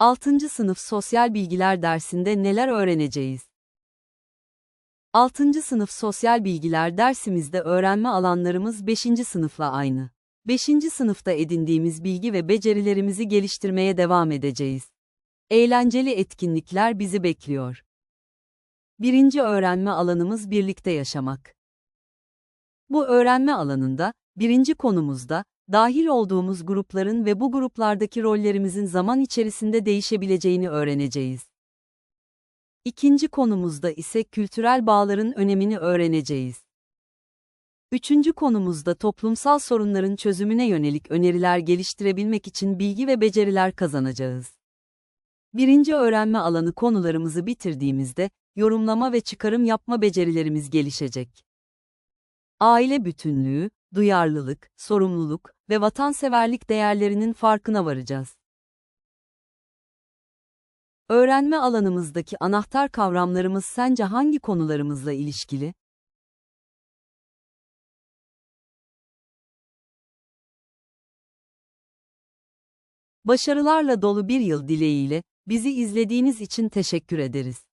6. sınıf sosyal bilgiler dersinde neler öğreneceğiz? 6. sınıf sosyal bilgiler dersimizde öğrenme alanlarımız 5. sınıfla aynı. 5. sınıfta edindiğimiz bilgi ve becerilerimizi geliştirmeye devam edeceğiz. Eğlenceli etkinlikler bizi bekliyor. Birinci öğrenme alanımız birlikte yaşamak. Bu öğrenme alanında, birinci konumuzda, dahil olduğumuz grupların ve bu gruplardaki rollerimizin zaman içerisinde değişebileceğini öğreneceğiz. İkinci konumuzda ise kültürel bağların önemini öğreneceğiz. Üçüncü konumuzda toplumsal sorunların çözümüne yönelik öneriler geliştirebilmek için bilgi ve beceriler kazanacağız. Birinci öğrenme alanı konularımızı bitirdiğimizde, yorumlama ve çıkarım yapma becerilerimiz gelişecek. Aile bütünlüğü, duyarlılık, sorumluluk ve vatanseverlik değerlerinin farkına varacağız. Öğrenme alanımızdaki anahtar kavramlarımız sence hangi konularımızla ilişkili? Başarılarla dolu bir yıl dileğiyle, bizi izlediğiniz için teşekkür ederiz.